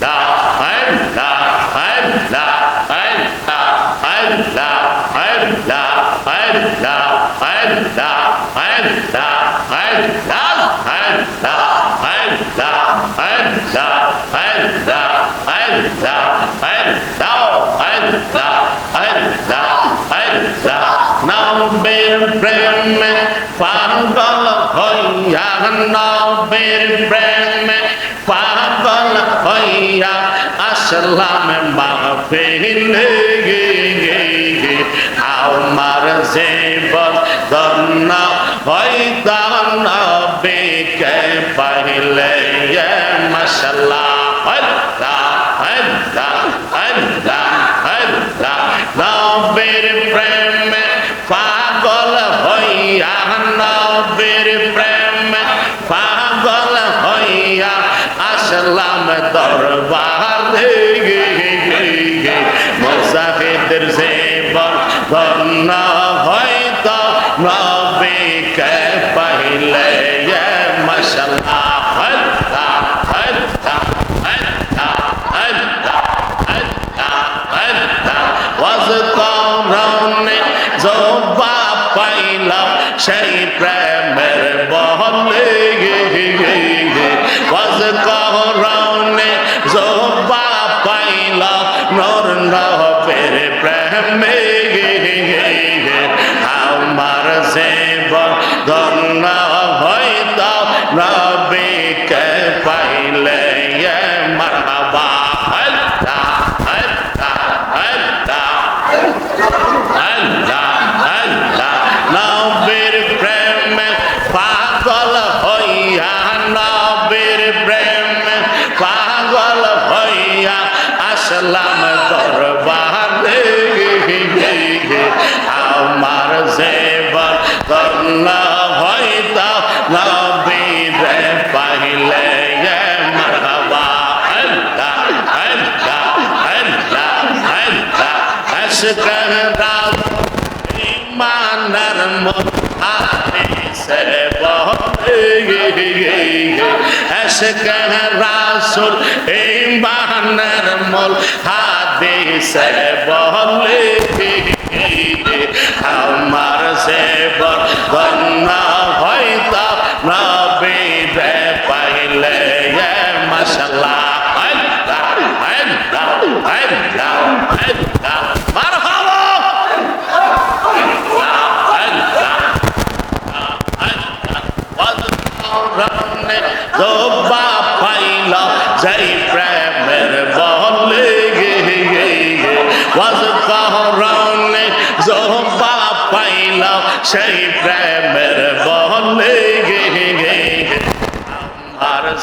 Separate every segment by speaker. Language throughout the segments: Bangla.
Speaker 1: Now, bear, prayer, man, পাগল হইয়া নবের প্রেমে পাগল হইয়া আসলাম মাহফিলে আমার জীবন ধন্য হইতা নবীকে পাইলে মশলা আল্লাহ আল্লাহ আল্লাহ সেই প্রেমের বহলে ওয়াজকরণে জোবা পাইলাম নর নবের প্রেমে আমার জীবন ধন্য হয়তো নবীকে পাইলে মারহাবা। আল্লাহ আল্লাহ আল্লাহ আল্লাহ আল্লাহ নবীর প্রেমে পাগল হইয়া, নবীর প্রেমে পাগল হইয়া আসলাম আশকার রাসুল এই বাহানার মল হাদিসে বলে আমার সে বন্ধ হয়তো নবী দে পাইলে মশলা হ্যাঁ হ্যাঁ হ্যাঁ হ্যাঁ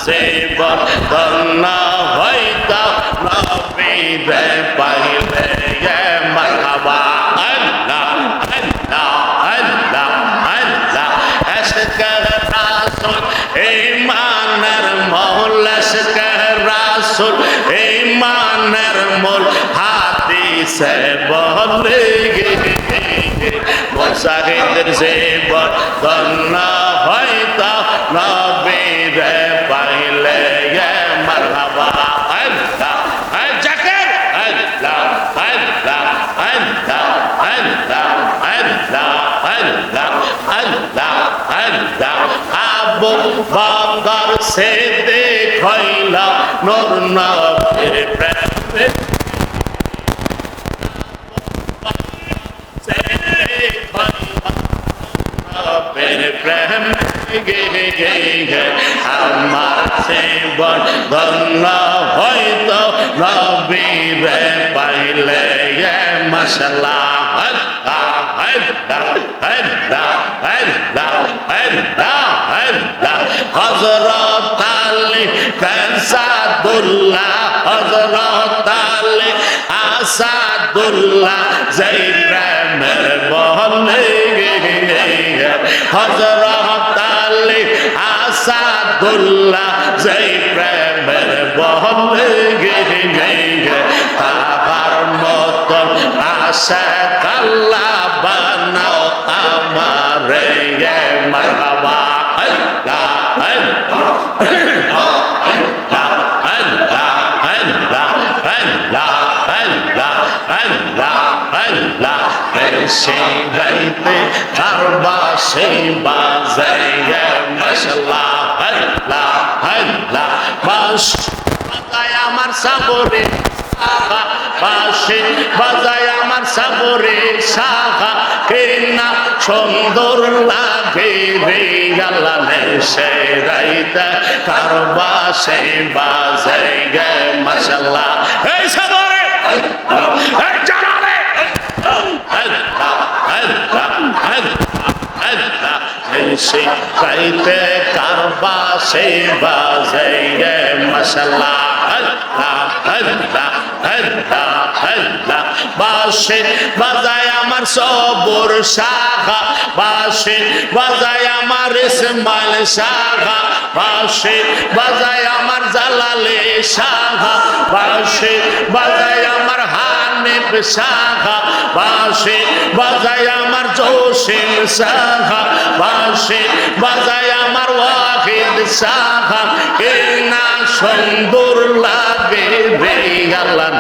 Speaker 1: से बना होता नबी रे पहले ये मरहबा अल्लाह अल्लाह अल्लाह अल्लाह ऐसे कर रासुल ईमानर मोल ऐसे कर রাসুল এই মানের মূল হাদিসে বলে মোসাহিদের সে বদনা হয়তা নবীর পাইলে মারহাবা। আল্লাহ জাকের আল্লাহ আল্লাহ আল্লাহ আল্লাহ আল্লাহ আল্লাহ আল্লাহ আল্লাহ। আবু বকর সে দেখইলা নূর নবীর প্রেমে। সে দেখইলা নবীর প্রেমে। জীবন ধন্য হয়তো রবিরে পাইলে মশলা হজরত আলী ফেসাদুল্লাহ হজরত আলী আসাদুল্লাহ জয় প্রেমের বহলে হজরত আলী আ সাদুল্লাহ যেই প্রেমের বহলে তাহার মতন আশা কাল্লা বানাও আমার মারবা আল্লাহ আল্লাহ সেই গাইতে তার বাসে বাজায় মশলা বাস, বাজায় আমার সাগরে সাহা বাসে বাজায় আমার সাগরে সাহা কেনা সুন্দর লাগে রে আল্লাহ সে রাইতে কারবাসে বাজাইয়ে মশলা এই সাগরে, এই জানালে সে চাইতে কারবা সে বাজে মশলা বাসে বাজায় আমার সবর শাখা বাসে বাজায় আমার ইসমাইল শাখা বাসে বাজায় আমার জালালে শাখা বাসে বাজায় আমার হানিফ শাখা বাসে বাজায় আমার জোসিম শাখা বাসে বাজায় আমার ওয়াহিদ শাখা কে না সুন্দর লাগে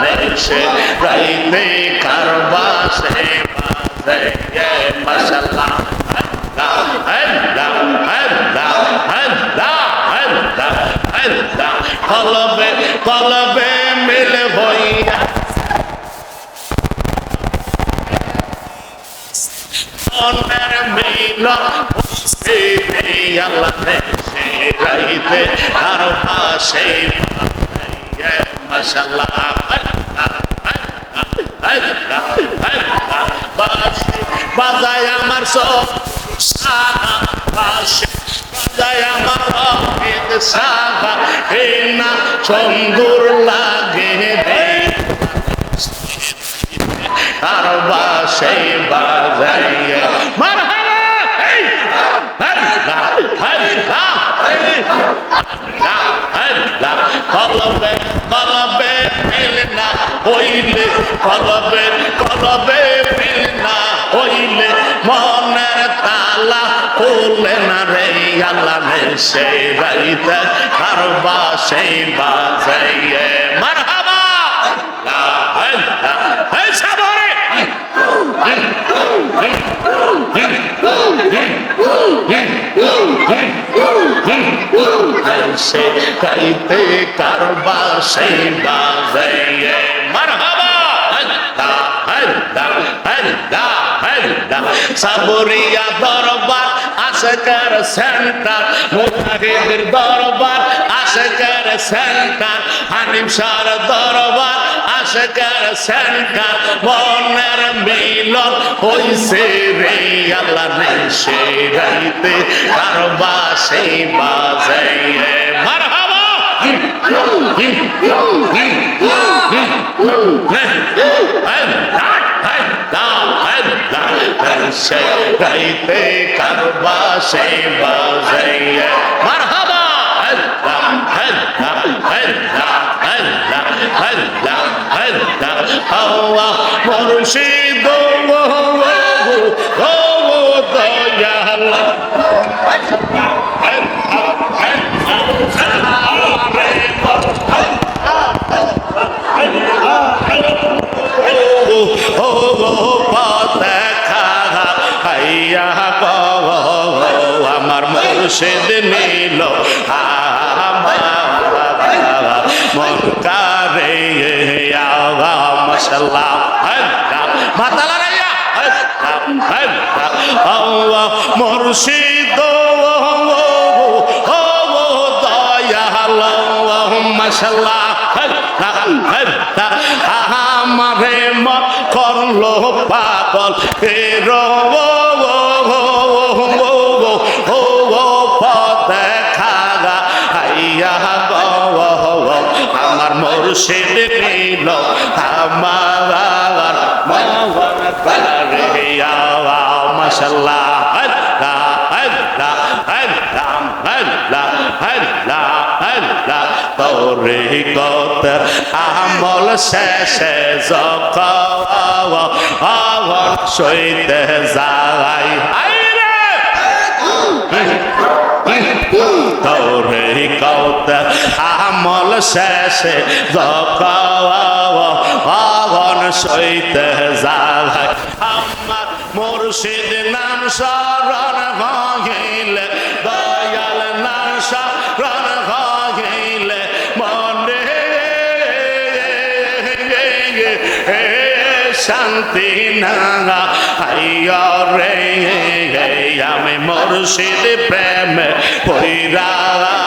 Speaker 1: নেশে রাইতে কারবাসে বাজে। মশলা কলবে কলবে মিল হইয়া। মনের মিল আল্লাহ সে রাইতে আর পাশে মশাল্লাহ বাজায় আমার সব বাজায় আমার সুন্দর লাগে রে আর বাসে বাজাইয়ে মারহাবা এই আল্লাহ আল্লাহ আল্লাহ কলবে কলবে মিলনা হইলে কলবে কলবে মিলনা হইলে মনের তালা খুলে না রে আল্লাহ সে রাইতে কারবা সেই বাজাইয়ে। মারহাবা! কারবা সেই বাজাইয়ে মারহাবা আল্লাহ আল্লাহ আল্লাহ আল্লাহ সাবরিয়া দরবার আশকার সেন্টার মুজাহিদের দরবার আশকার সেন্টার হানিম শাহর দরবার আশকার সেন্টার মনের মিলন হইছে রে আল্লাহ নেশে গাইতে কারবা সেই বাজাইয়ে মারহাবা সে গাইতে কারবা সে বাজাইয়ে মারহাবা আল্লাহ আল্লাহ আল্লাহ আল্লাহ আল্লাহ আল্লাহ আল্লাহ মুর্শিদ ও ও ও দয়াল ও মুর্শিদ নীল। মন কারে মাতালা রাইয়া মুর্শিদ দয়াল মশলা আমারে মন করল পাগল ফের আমার মুর্শিদ নিল আমার করে মশলা আল্লাহ আল্লাহ আল্লাহ আল্লাহ আল্লাহ আল্লাহ তোরে কত আমল শেষে যখন সইতে যাই। আইরে তোরে কৌত আমল শেষে যখন সইতে যাই আমার মুর্শিদ নাম শরণ হইলে দয়াল নাম শান্তি না আইয় রে আমি মুর্শিদ প্রেম পইরা আলা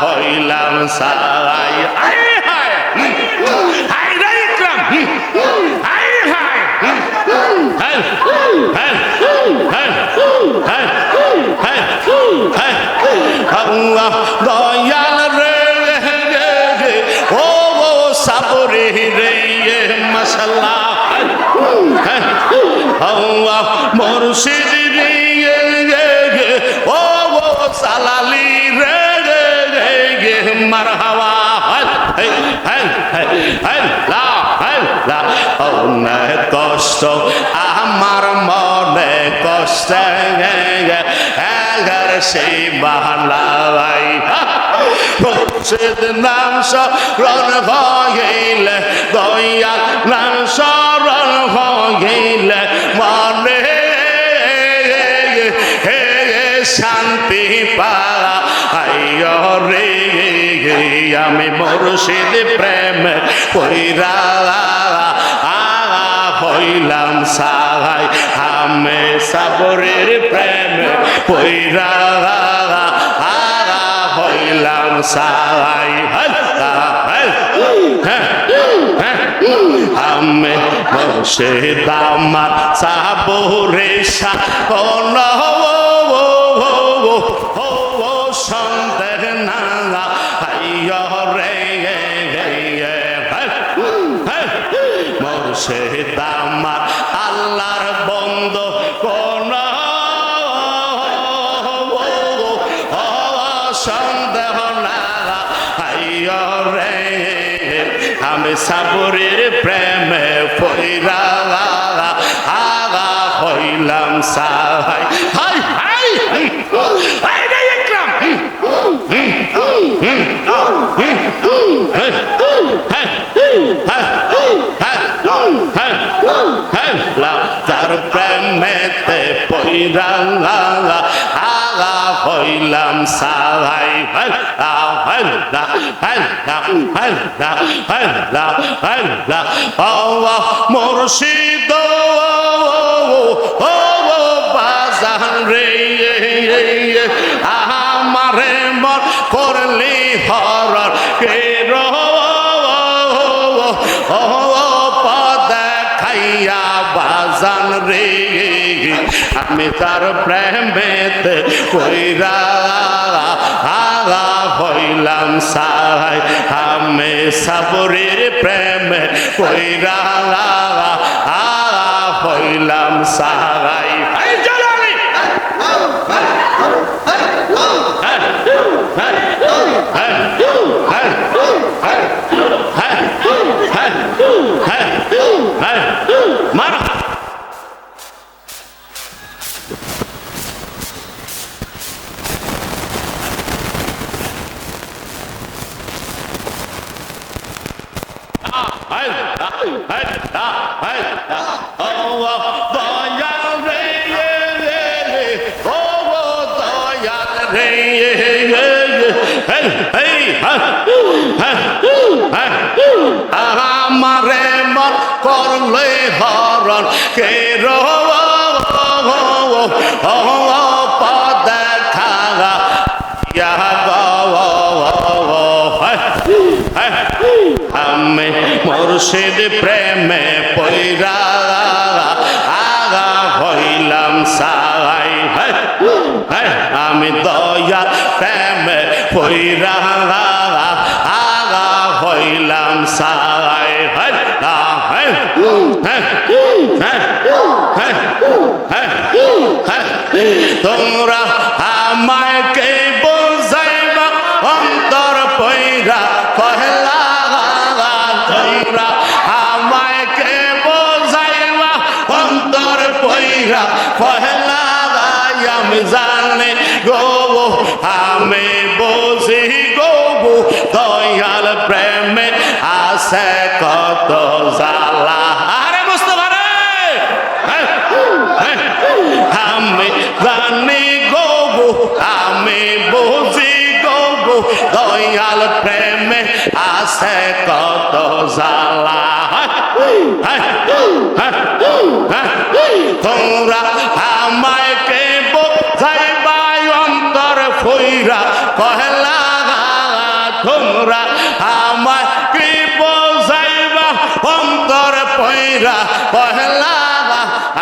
Speaker 1: হইলাম সারাই আই হায় হায় রে ইকরাম হাই হায় হাই হাই হাই হাই হাই হাই আল্লাহ দয়া আল্লাহ আল্লাহ মুর্শিদ রে গে ও ও সালালি রে গে গে গে মারহাবা হাই হাই হাই হাই লা হাই লা ও কষ্ট আমার মনে কষ্ট গে গে এগার সেই বাহালা ভাই হা মুর্শিদ নাম স্মরণ হইলে দয়াল নাম স্মরণ হইলে মনে হে শান্তি আইয় রে আমি মুর্শিদ প্রেম কইরা হইলাম সাহাই আমি সাবরের প্রেম কইরা হইলাম সাই হ্যাঁ, হ্যাঁ, হ্যাঁ, আমে বসে দামার সাবরে সাপন সন্দেহ রে বসে দামার সাবরের প্রেমে পইরা আগা হইলাম সাহাই হাই হাই হাই রে ইকরাম তার প্রেমেতে আগা হইলাম সাহাই হল্লা হল্লা হল্লা হল্লা হল্লা হল্লা আল্লাহ মুর্শিদ ও বাজান মন বাজান রে। আমি তার প্রেমেতে কইরা আগা হইলাম সাই। আমি সাবরের প্রেমে কইরা আগা হইলাম সাই। আমারে মন করলে হরণ কে ইয়া আমি মুর্শিদ প্রেমে পৈরা হইলাম সাই। আমি দয়া প্রেমে পৈরা আগা হইলাম সাই। তোমরা আমায় কে বোঝাইবা, অন্তর পৈরা পহলা আমি জানি গো আমি প্রেমে আছে কত জালা বুঝতে পারে? আমি জানি গো আমি বুঝি গো দয়াল প্রেমে আছে কত জ্বালা। তোমরা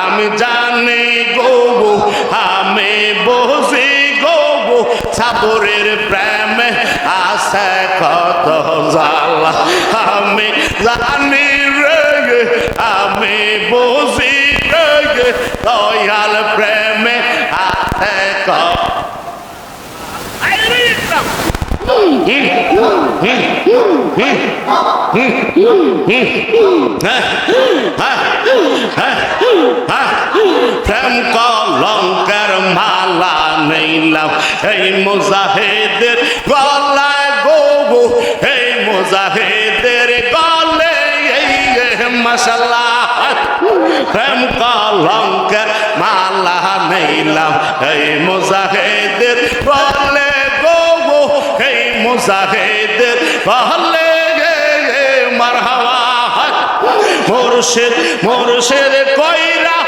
Speaker 1: আমি জানি গো, আমি গো গো, সাবরের প্রেম আছে কত জালা আমি জানি রে আমি বুঝি রে দয়াল প্রেমে আছে কত প্রেম কলঙ্কের মালা নেইলাম এই মুজাহিদের গলায় গো এই মুজাহিদের গলে এই মশলা প্রেম কলঙ্কের মালা নেইলাম এই মুজাহিদের গলে গো গো এই মুজাহিদের গলে মারহাবা মুর্শিদ মুর্শিদ কইরা,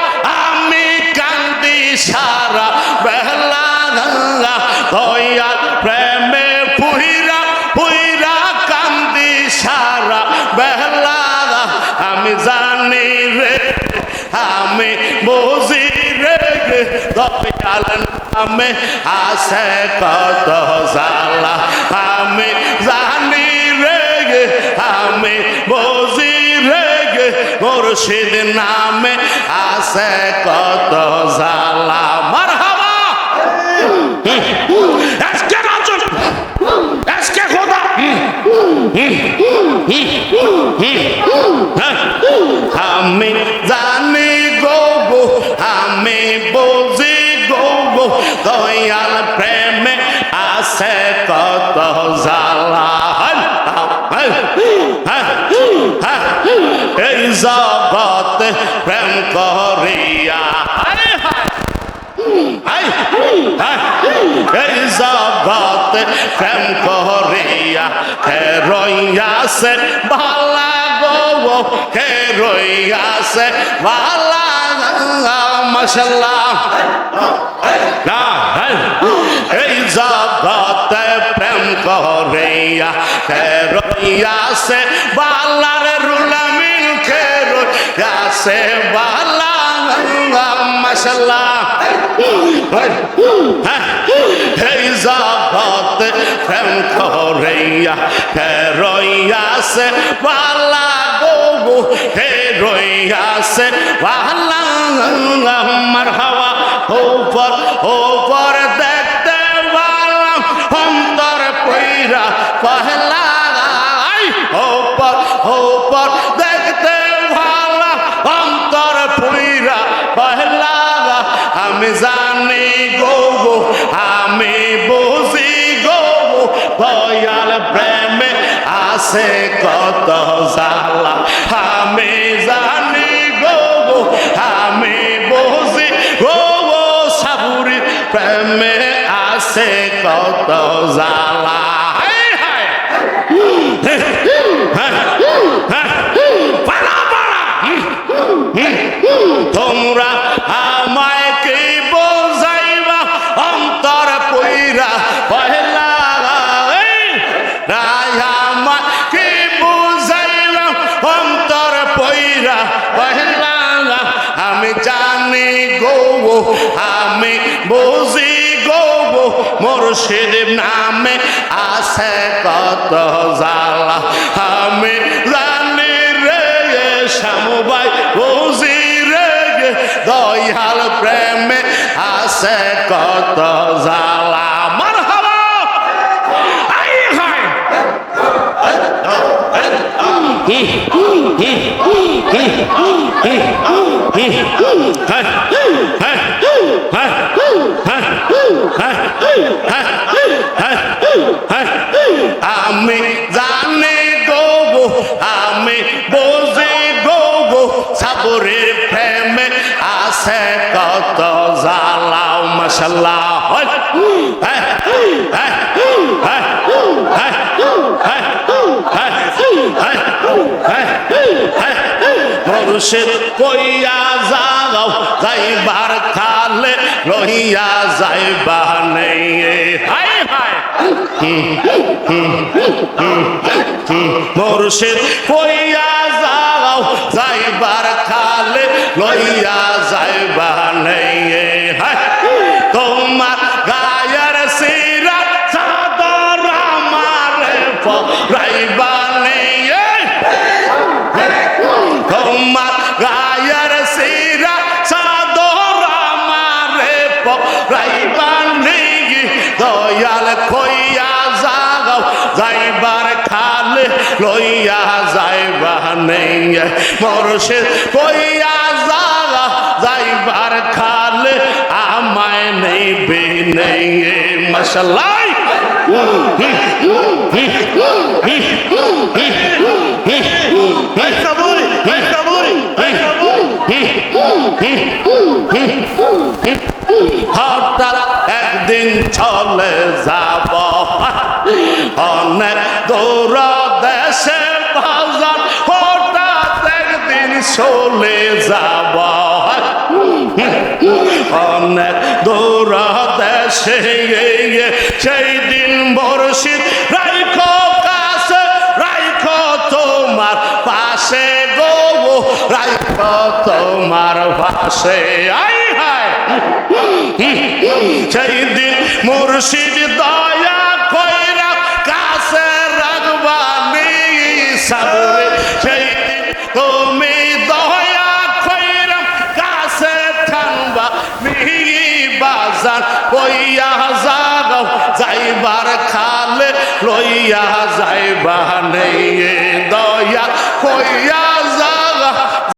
Speaker 1: আমি কান্দি সারা বেহলা গঙ্গা দয়া প্রেমে পুইরা পুইরা কান্দি সারা বেহলা আমি জানি রে, আমি বুঝি রে দয়াল নামে আছে কত জালা আমি জানি রে আমি বুঝি রে মুর্শিদ নামে আছে কত জালা মারহাবা! আজকে রাজুন আজকে খোদা। আমি জানি দয়াল প্রেমে আছে কত জালা এই জগতে প্রেম করিয়া। এই জগতে প্রেম করিয়া। হে রইয়াছে ভালা গো হে রইয়াছে ভালা মশাল্লাহ। না এই জগতে প্রেম করিয়া হে রইয়াছে বালার রুলামিন কে রইয়াছে বালা মশাল্লাহ। এই জগতে প্রেম হে রইয়াছে, বালা গো হে রইয়াছে, বালা আমার হাওয়া ওপর ওপর দেখতে পারলাম অন্তর পইরা পহলা ওপর ওপর দেখতে ভালা অন্তর পইরা পহলা আমি জানি দয়াল প্রেমে আছে কত জালা আমি জানি গো আমি বুঝি গো সাবুরি প্রেমে আছে কত জালা হায় হায়। পালা তোমরা গো আমি বুঝি গো মুর্শিদ নামে আছে কত জালা আমি জানি রে শ্যামবাই বুঝি রে দয়াল প্রেমে আছে কত জালা মার হবা আমি জানে গো, আমি বোঝে গো, সাবরের প্রেমে আছে কত জালাও মশলা মুর্শিদ কইয়া যাও যাইবার খালে রহিয়া যাইবা নেই হাই হাই মুর্শিদ কইয়া যাও যাইবার খালে লইয়া যাইবা দয়াল কইয়া যাও, যাইবার খালে লইয়া যাইবা নেই। মরশে কইয়া যাও, যাইবার খালে আমায় নেই। বে নেই মশলাই হঠাৎ চলে যাব। অনেক দূর দেশে সেই দিন বর্ষিত। রাইখো কাছে, রাইখো তোমার পাশে গো। রাইখো তোমার পাশে, আই হায়। সেই দিন মুর্শিদ দয়া কইরা কাছে রাখবা সাবরে যাইবার খালে লইয়া যাইবা নেই দয়া কইয়া যা।